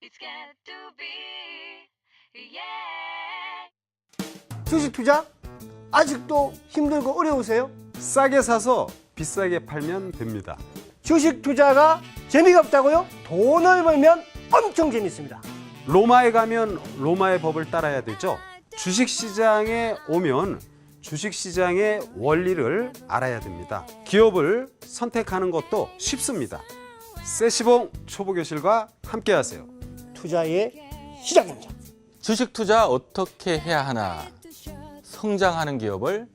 It's got to be, yeah. 주식 투자 아직도 힘들고 어려우세요? 싸게 사서 비싸게 팔면 됩니다. 주식 투자가 재미가 없다고요? 돈을 벌면 엄청 재밌습니다. 로마에 가면 로마의 법을 따라야 되죠. 주식 시장에 오면 주식 시장의 원리를 알아야 됩니다. 기업을 선택하는 것도 쉽습니다. 세시봉 초보 교실과 함께 하세요. 투자의 시작입니다. 주식 투자 어떻게 해야 하나? 성장하는 기업을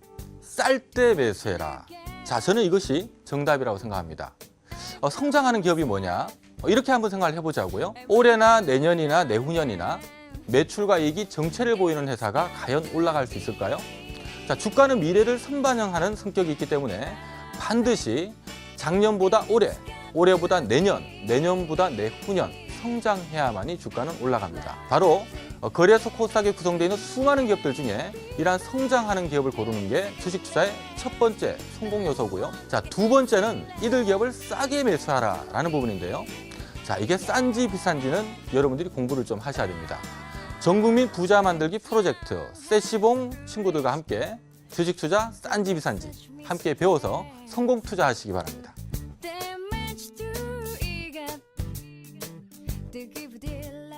쌀 때 매수해라. 자, 저는 이것이 정답이라고 생각합니다. 어, 성장하는 기업이 뭐냐? 어, 이렇게 한번 생각을 해보자고요. 올해나 내년이나 내후년이나 매출과 이익이 정체를 보이는 회사가 과연 올라갈 수 있을까요? 자, 주가는 미래를 선반영하는 성격이 있기 때문에 반드시 작년보다 올해, 올해보다 내년, 내년보다 내후년 성장해야만이 주가는 올라갑니다. 바로 어, 거래소 코스닥에 구성되어 있는 수많은 기업들 중에 이러한 성장하는 기업을 고르는 게 주식 투자의 첫 번째 성공 요소고요. 자, 두 번째는 이들 기업을 싸게 매수하라라는 부분인데요. 자, 이게 싼지 비싼지는 여러분들이 공부를 좀 하셔야 됩니다. 전국민 부자 만들기 프로젝트 세시봉 친구들과 함께 주식 투자 싼지 비싼지 함께 배워서 성공 투자하시기 바랍니다. to give dear